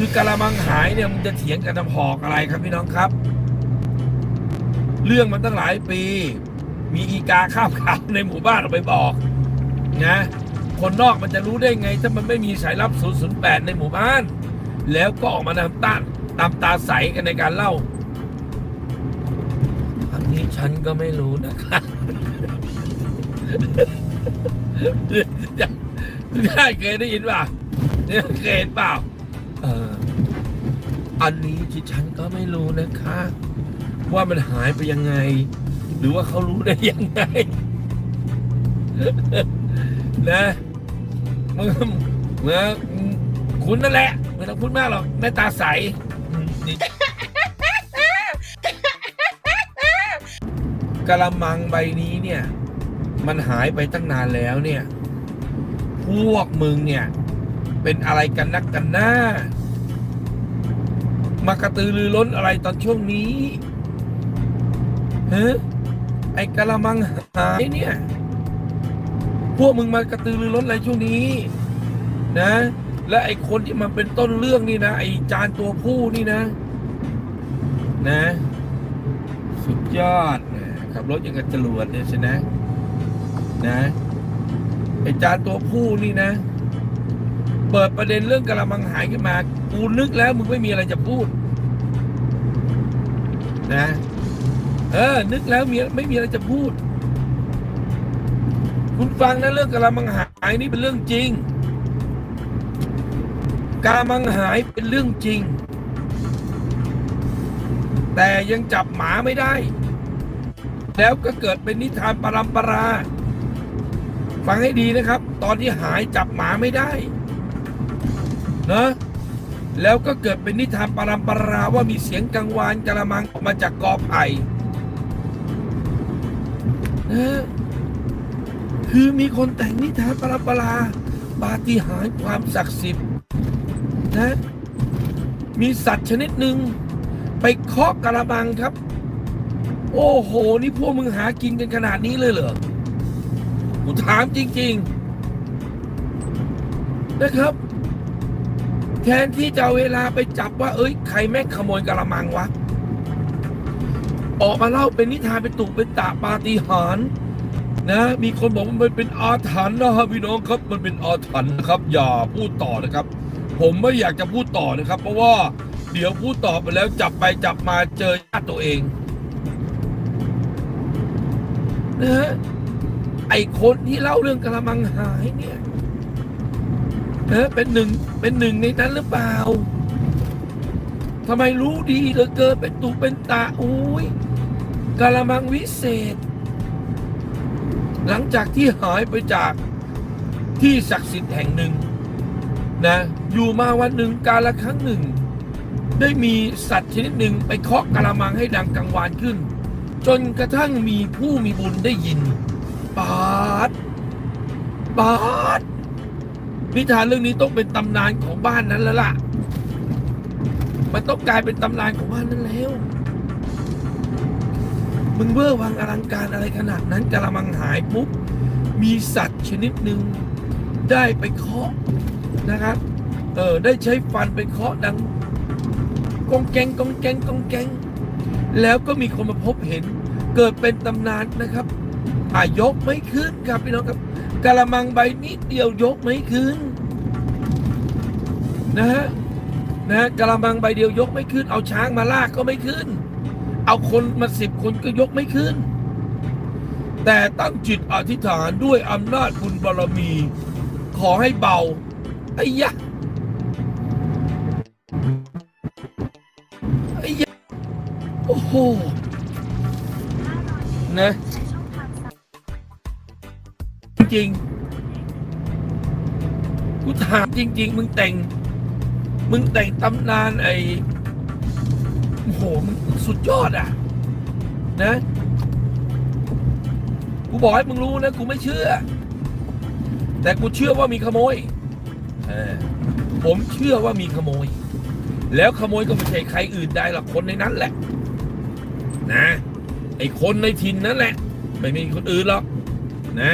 คือกะละมังหายเนี่ยมึงจะเถียงกันทำหอกอะไรครับพี่น้องครับ เรื่องมันตั้งหลายปี มีอีกาข้ามขาวในหมู่บ้านเราไปบอกนะคนนอกมันจะรู้ได้ไง ถ้ามันไม่มีสายลับ 008 ในหมู่บ้าน แล้วก็ออกมาตามต้านตามตาใสกันในการเล่าอันนี้ฉันก็ไม่รู้นะคะได้เคยได้ยินป่ะเนี่ยเคยเปล่า เอออันนี้ที่ฉันก็ไม่รู้นะคะ ว่ามันหายไปยังไง หรือว่าเขารู้ได้ยังไง นะมึงเมื่อคุณนั่นแหละไม่ต้องพูดมากหรอกแม่ตาใสกะละมังใบนี้เนี่ย มันหายไปตั้งนานแล้วเนี่ย พวกมึงเนี่ย เป็นอะไรกันนักกันหน้ามากระตือรือร้นอะไรตอนช่วงนี้เฮะไอ้กะละมังหายเนี่ย พวกมึงมากระตือรือร้นอะไรช่วงนี้ นะ และไอ้คนที่มันเป็นต้นเรื่องนี่นะไอ้จานตัวผู้นี่นะ นะ สุดยอดนะขับรถอย่างกับจรวดเนี่ยใช่ไหมนะไอ้จานตัวผู้นี่นะ เปิดประเด็นเรื่องกระมังหายขึ้นมา กูนึกแล้วมึงไม่มีอะไรจะพูด นะ เออ นึกแล้วมีไม่มีอะไรจะพูด คุณฟังนะเรื่องกระมังหายนี่เป็นเรื่องจริงกระมังหายเป็นเรื่องจริง แต่ยังจับหมาไม่ได้ แล้วก็เกิดเป็นนิทานปรำปรา ฟังให้ดีนะครับ ตอนที่หายจับหมาไม่ได้ นะแล้วก็เกิดเป็นนิทานปรำปราว่ามีเสียงกังวานกระมังมาจากกอไผ่นะคือมีคนแต่งนิทานปรำปราปาฏิหาริย์ความศักดิ์สิทธิ์นะมีสัตว์ชนิดหนึ่งไปเคาะกระมังครับ โอ้โห นี่พวกมึงหากินกันขนาดนี้เลยเหรอกูถามจริง ๆ นะครับ แทนที่จะเวลาไปจับว่า เอ้ยใครแม่งขโมยกระมังวะ ออกมาเล่าเป็นนิทานเป็นตุกเป็นตาปาฏิหาริย์นะ มีคนบอกว่ามันเป็นอาถรรพ์นะครับพี่น้องครับมันเป็นอาถรรพ์นะครับ อย่าพูดต่อนะครับ ผมไม่อยากจะพูดต่อนะครับ เพราะว่าเดี๋ยวพูดต่อไปแล้วจับไปจับมาเจอญาติตัวเองนะฮะไอคนที่เล่าเรื่องกระมังหายเนี่ย เออเป็นหนึ่งเป็นหนึ่งในนั้นหรือเปล่าทำไมรู้ดีเหลือเกินเป็นตุเป็นตาอุ้ยกะละมังวิเศษ หลังจากที่หายไปจากที่ศักดิ์สิทธิ์แห่งหนึ่งนะ อยู่มาวันหนึ่งกาละครั้งหนึ่ง ได้มีสัตว์ชนิดหนึ่งไปเคาะกะละมังให้ดังกังวานขึ้น จนกระทั่งมีผู้มีบุญได้ยิน ปาด ปาด นิทานเรื่องนี้ต้องเป็นตำนานของบ้านนั้นแล้วล่ะ มันต้องกลายเป็นตำนานของบ้านนั้นแล้ว มึงเวอร์วังอลังการอะไรขนาดนั้นกระมังหายปุ๊บ มีสัตว์ชนิดหนึ่งได้ไปเคาะนะครับ เออได้ใช้ฟันไปเคาะดังกองแกงกองแกงกองแกง แล้วก็มีคนมาพบเห็น เกิดเป็นตำนานนะครับอายกไม่ขึ้นครับพี่น้องครับ กะละมังใบนิดเดียวยกไม่ขึ้นนะฮะนะฮะกะละมังใบเดียวยกไม่ขึ้น เอาช้างมาลากก็ไม่ขึ้น เอาคนมาสิบคนก็ยกไม่ขึ้น แต่ตั้งจิตอธิษฐานด้วยอำนาจบุญบารมี ขอให้เบาไอ้ยะไอ้ยะโอ้โหนะ จริงกูถามจริง ๆ มึงแต่ง มึงแต่งตำนานไอ้โอ้โหมึงสุดยอดอะ นะกูบอกให้มึงรู้นะกูไม่เชื่อ แต่กูเชื่อว่ามีขโมยเออผมเชื่อว่ามีขโมย แล้วขโมยก็ไม่ใช่ใครอื่นใดหรอกคนในนั้นแหละ นะ ไอ้คนในถิ่นนั่นแหละ ไม่มีคนอื่นหรอกนะ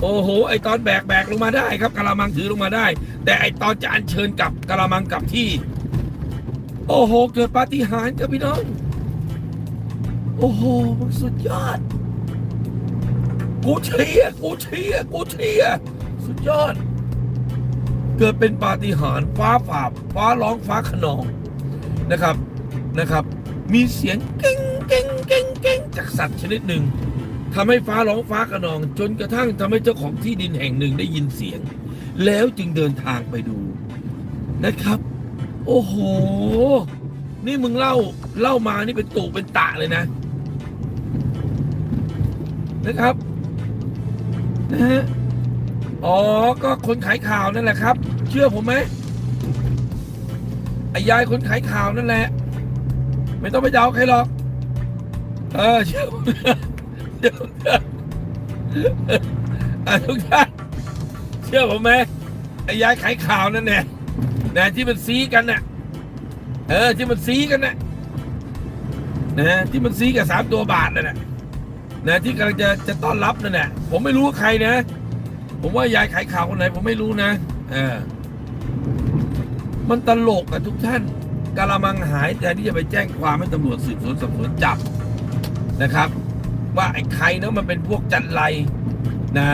โอ้โห ไอตอนแบกแบกลงมาได้ครับกะละมังถือลงมาได้ แต่ไอตอนจะอัญเชิญกลับกระมังกลับที่ โอ้โห เกิดปาฏิหาริย์ครับพี่น้อง โอ้โห มันสุดยอด กูเชียกูเชียกูเชียสุดยอด เกิดเป็นปาฏิหาริย์ฟ้าผ่าฟ้าร้องฟ้าขนองนะครับนะครับ มีเสียงเก้งเก้งเก้งเก้งจากสัตว์ชนิดหนึ่ง ทำให้ฟ้าร้องฟ้าขนอง จนกระทั่งทำให้เจ้าของที่ดินแห่งหนึ่งได้ยินเสียง แล้วจึงเดินทางไปดูนะครับ โอ้โห นี่มึงเล่าเล่ามานี่เป็นตุเป็นตะเลยนะ นะครับนะฮะอ๋อ ก็คนขายข่าวนั่นแหละครับ เชื่อผมไหมไอ้ยายคนขายข่าวนั่นแหละ ไม่ต้องไปเดาใครหรอก เออเชื่อผม เชื่อผมเถอะอะทุกท่านเชื่อผมไหมไอ้ยายขายข่าวนั่นแหละนะที่มันซีกันน่ะเออที่มันซีกันน่ะนะที่มันซีกับสามตัวบาทนั่นน่ะนะที่กำลังจะจะต้อนรับนั่นแหละผมไม่รู้ใครนะ ผมว่ายายขายข่าวคนไหนผมไม่รู้นะเออมันตลกอะทุกท่านกะละมังหายแทนที่จะไปแจ้งความให้ตำรวจสืบสวนสอบสวนจับนะครับ ว่าไอ้ใครเนะมันเป็นพวกจันไรนะ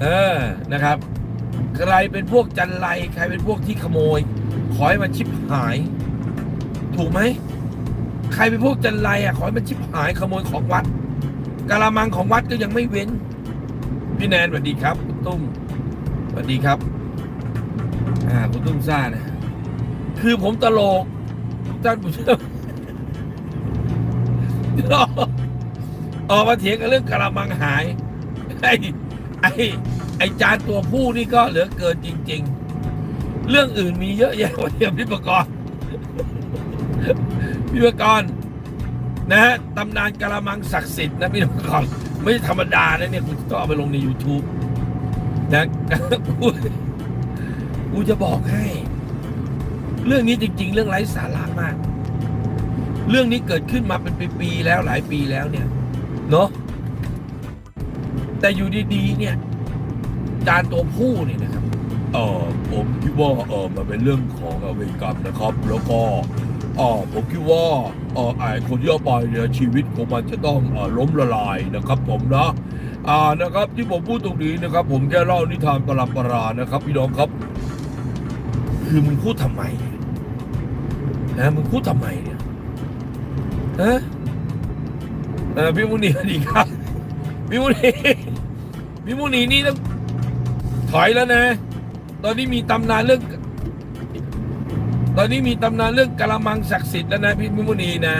เออนะครับ ใครเป็นพวกจันไรใครเป็นพวกที่ขโมย ขอให้มันชิบหาย ถูกไหมใครเป็นพวกจันไรอะขอให้มันชิบหายขโมยของวัดกะละมังของวัดก็ยังไม่เว้น พี่แนนสวัสดีครับคุณตุ้มสวัสดีครับ อ่าคุณตุ้มซ่านะคือผมตลกทุกท่านผู้ชม ออกมาเถียงกันเรื่องกะละมังหาย ไอ้ไอ้ไอ้จานตัวผู้นี่ก็เหลือเกินจริง ๆ เรื่องอื่นมีเยอะแยะกว่าเดียวพี่ประกรณพี่ประกรณนะฮะตำนานกะละมังศักดิ์สิทธิ์นะพี่น้องครับไม่ธรรมดานะเนี่ยคุณต้องเอาไปลงใน YouTube นะกูกูจะบอกให้ เรื่องนี้จริง ๆ เรื่องไร้สาระมาก เรื่องนี้เกิดขึ้นมาเป็นปีๆแล้วหลายปีแล้วเนี่ย เนาะแต่อยู่ดีๆเนี่ย จานตัวผู้เนี่ยนะครับเออผมคิดว่าเออมันเป็นเรื่องของอเวรกรรมนะครับ แล้วก็อ๋อผมคิดว่าเออไอคนที่เอาไปเนี่ยชีวิตของมันจะต้องเออล้มละลายนะครับ ผมนะอ่านะครับ ที่ผมพูดตรงนี้นะครับ ผมแค่เล่านิทานประหลาดประหลาดนะครับ พี่น้องครับ คือมึงพูดทำไมนะมึงพูดทำไมเนี่ยฮะ ออพี่มุนีสวัสดีครับพี่มุนีพี่มุนีนี่ต้องถอยแล้วนะ ตอนนี้มีตำนานเรื่อง ตอนนี้มีตำนานเรื่องกะละมังศักดิ์สิทธิ์แล้วนะพี่มุนีนะ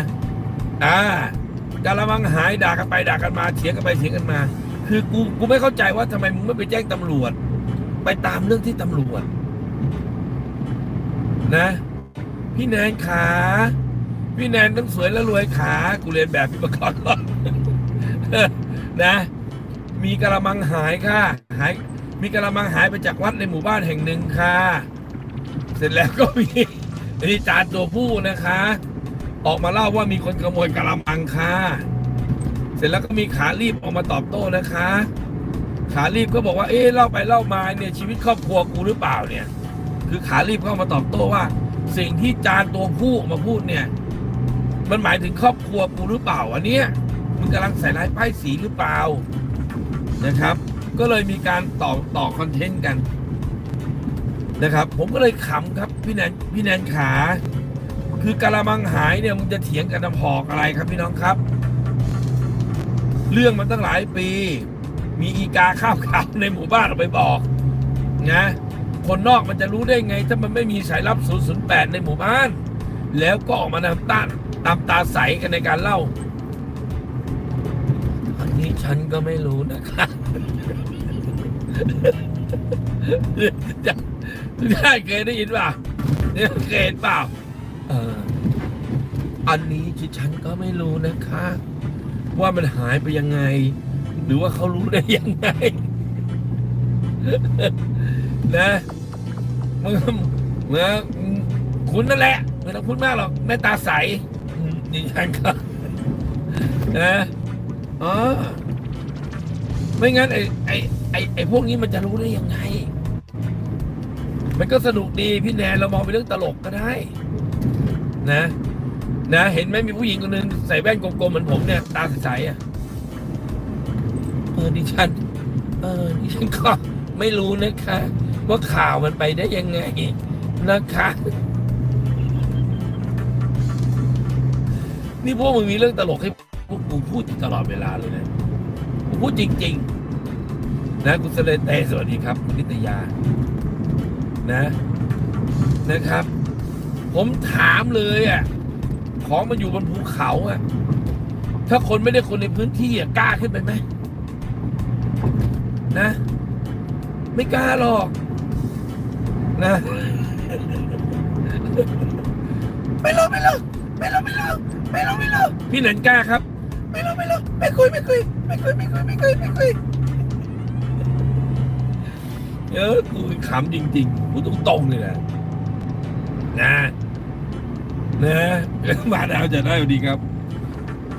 อ่ากะละมังหายด่ากันไปด่ากันมาเถียงกันไปเถียงกันมา คือกูกูไม่เข้าใจว่าทำไมมึงไม่ไปแจ้งตำรวจ ไปตามเรื่องที่ตำรวจ นะ พี่แนนขา พี่แนนต้องสวยและรวยขากูเรียนแบบพี่ประกอบก่อนนะ มีกะละมังหายค่ะหายมีกะละมังหายไปจากวัดในหมู่บ้านแห่งหนึ่งค่ะ เสร็จแล้วก็มีนี่จานตัวผู้นะคะ ออกมาเล่าว่ามีคนขโมยกะละมังค่ะ เสร็จแล้วก็มีขารีบออกมาตอบโต้นะคะ ขารีบก็บอกว่าเอ๊ะเล่าไปเล่ามาเนี่ยชีวิตครอบครัวกูหรือเปล่าเนี่ย คือขารีบเข้ามาตอบโต้ว่า สิ่งที่จานตัวผู้มาพูดเนี่ย มันหมายถึงครอบครัวกูหรือเปล่าอันเนี้ยมึงกำลังใส่ร้ายป้ายสีหรือเปล่านะครับ ก็เลยมีการต่อต่อคอนเทนต์กันนะครับ ผมก็เลยขำครับพี่แนนพี่แนนขา คือกะละมังหายเนี่ยมึงจะเถียงกันน้ำหอกอะไรครับพี่น้องครับ เรื่องมันตั้งหลายปี มีอีกาข้าวขาวในหมู่บ้านเอาไปบอกนะคนนอกมันจะรู้ได้ไง ถ้ามันไม่มีสายลับ 008 ในหมู่บ้าน แล้วก็ออกมาทำต้าน ตามตาใสกันในการเล่า อันนี้ฉันก็ไม่รู้นะคะจะได้เคยได้ยินเปล่าเนี่ยเคยเปล่าเอออันนี้ที่ฉันก็ไม่รู้นะคะ ว่ามันหายไปยังไง หรือว่าเขารู้ได้ยังไง นะมึงเมื่อคุณนั่นแหละไม่ต้องพูดมากหรอกแม่ตาใส อืมดิฉันก็นะอ๋อไม่งั้นไอ้ไอ้ไอ้ไอ้พวกนี้มันจะรู้ได้ยังไง มันก็สนุกดีพี่แนนเรามองเป็นเรื่องตลกก็ได้ นะ นะ เห็นไหมมีผู้หญิงคนหนึ่งใส่แว่นกลมๆเหมือนผมเนี่ยตาใสๆอะเออดิฉัน เออดิฉันก็ไม่รู้นะคะ ว่าข่าวมันไปได้ยังไงนะคะ นี่พวกมึงมีเรื่องตลกให้พวกกูพูดตลอดเวลาเลยนะกูพูดจริง ๆ นะคุณเสเลเตสวัสดีครับ คุณนิตยา นะ นะครับ ผมถามเลยอะ ของมันอยู่บนภูเขาอะ ถ้าคนไม่ได้คนในพื้นที่อะกล้าขึ้นไปไหมนะ ไม่กล้าหรอก นะไม่รู้ไม่รู้ไม่รู้ไม่รู้ ไม่รู้ไม่รู้พี่หนันกล้าครับ ไม่รู้ไม่รู้ไม่คุยไม่คุยไม่คุยไม่คุยไม่คุยไม่คุยเออกูขำจริงๆกูตรงๆเลยนะนะนะมาแล้วจะได้ดีครับ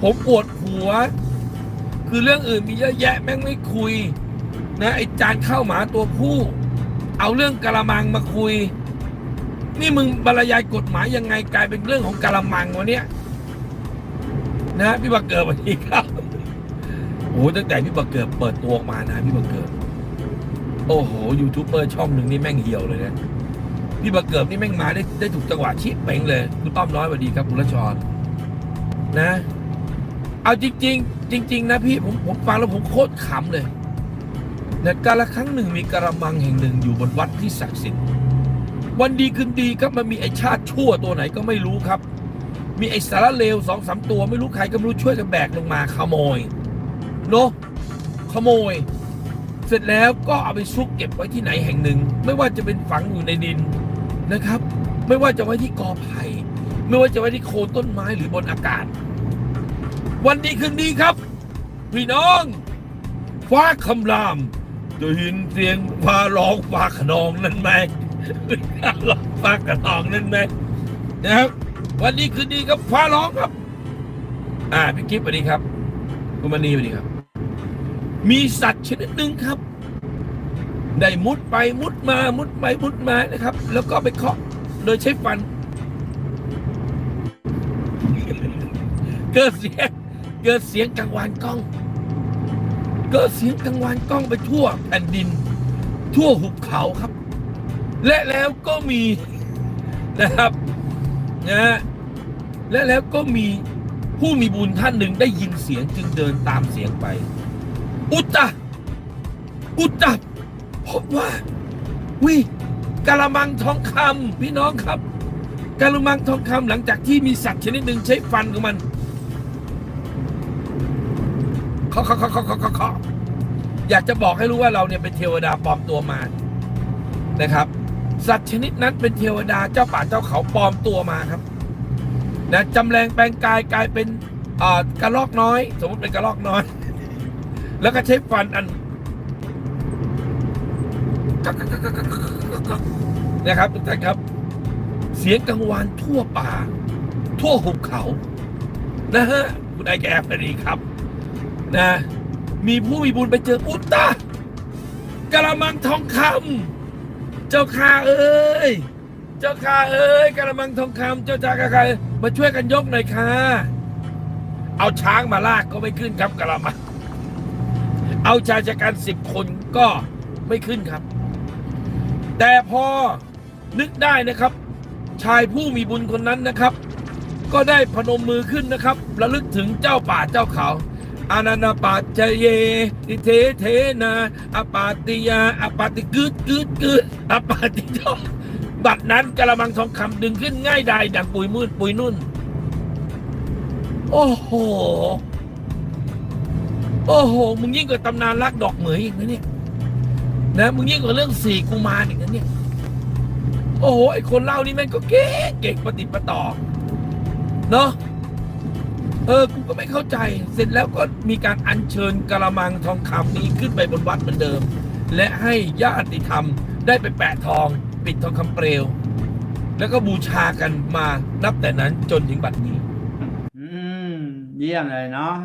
ผมปวดหัว คือเรื่องอื่นมีเยอะแยะแม่งไม่คุย นะไอจานข้าวหมาตัวผู้ เอาเรื่องกะละมังมาคุย นี่มึงบรรยายกฎหมายยังไงกลายเป็นเรื่องของกะละมังวะเนี่ย นะพี่บักเกิดวันนี้ครับโอ้โหตั้งแต่พี่บักเกิดเปิดตัวออกมานะพี่บักเกิดโอ้โหยูทูบเบอร์ช่องหนึ่งนี่แม่งเหี่ยวเลยนะพี่บักเกิดนี่แม่งมาได้ได้ถูกจังหวะชิปเป่งเลยคุณต้อมน้อยสวัสดีครับคุณรัชรนะ เอาจริง ๆ จริง ๆ นะพี่ผมผมฟังแล้วผมโคตรขำเลยนะกาละครั้งหนึ่งมีกระมังแห่งหนึ่งอยู่บนวัดที่ศักดิ์สิทธิ์วันดีคืนดีครับมันมีไอชาติชั่วตัวไหนก็ไม่รู้ครับ มีไอสารเลวสองสามตัวไม่รู้ใครก็ไม่รู้ช่วยกันแบกลงมาขโมยเนาะขโมย เสร็จแล้วก็เอาไปซุกเก็บไว้ที่ไหนแห่งหนึ่ง ไม่ว่าจะเป็นฝังอยู่ในดินนะครับ ไม่ว่าจะไว้ที่กอไผ่ไม่ว่าจะไว้ที่โคนต้นไม้หรือบนอากาศ วันดีคืนดีครับ พี่น้อง ฟ้าคำรามจะยินเสียงฟ้าร้องฟ้าขนองนั่นไหมฟ้าร้องฟ้าขนองนั่นไหมนะครับ วันดีคืนดีครับฟ้าร้องครับ อ่าพี่กิฟต์สวัสดีครับคุณมณีสวัสดีครับ มีสัตว์ชนิดหนึ่งครับ ได้มุดไปมุดมามุดไปมุดมานะครับ แล้วก็ไปเคาะโดยใช้ฟัน เกิดเสียงเกิดเสียงกังวานกล้อง เกิดเสียงกังวานกล้องไปทั่วแผ่นดิน ทั่วหุบเขาครับ และแล้วก็มีนะครับนะฮะ และแล้วก็มีผู้มีบุญท่านหนึ่งได้ยินเสียงจึงเดินตามเสียงไป อุตตะอุตตะพบว่าวิกะละมังทองคำพี่น้องครับกะละมังทองคำหลังจากที่มีสัตว์ชนิดหนึ่งใช้ฟันของมันเคาเคาะเคาะเคาะเคาะเคาะเคาะอยากจะบอกให้รู้ว่าเราเนี่ยเป็นเทวดาปลอมตัวมานะครับ สัตว์ชนิดนั้นเป็นเทวดาเจ้าป่าเจ้าเขาปลอมตัวมาครับ นะจำแรงแปลงกายกลายเป็นกระรอกน้อย สมมติเป็นกระรอกน้อย แล้วก็ใช้ฟันอันนะครับทุกท่านครับ เสียงกังวานทั่วป่า ทั่วหุบเขา นะฮะ คุณไอแกพอดีครับ นะ มีผู้มีบุญไปเจออุตตะกระมังทองคำเจ้าข้าเอ้ย เจ้าข้าเอ้ยกระมังทองคำเจ้าจ้ากระใคร มาช่วยกันยกหน่อยค่ะ เอาช้างมาลากก็ไม่ขึ้นครับกระมังเอาชายชะกันสิบคนก็ไม่ขึ้นครับ แต่พอนึกได้นะครับ ชายผู้มีบุญคนนั้นนะครับ ก็ได้พนมมือขึ้นนะครับระลึกถึงเจ้าป่าเจ้าเขาอานานาปาจเยติเทเทนาอปาติยาอปาติกึดกึดกึดอปาติโต บัดนั้นกระมังทองคำดึงขึ้นง่ายดายดังปุยมืดปุยนุ่น โอ้โห โอ้โห มึงยิ่งกว่าตำนานรักดอกเหมยอีกนะเนี่ย นะ มึงยิ่งกว่าเรื่องสี่กุมารอีกนะเนี่ย โอ้โห ไอคนเล่านี่แม่งก็เก่งเก่งปฏิประต่อ เนาะเออ กูก็ไม่เข้าใจ เสร็จแล้วก็มีการอัญเชิญกระมังทองคำนี้ขึ้นไปบนวัดเหมือนเดิม และให้ญาติธรรมได้ไปแปะทอง ปิดทองคำเปลว แล้วก็บูชากันมานับแต่นั้นจนถึงบัดนี้ อืม เยี่ยมเลยเนาะ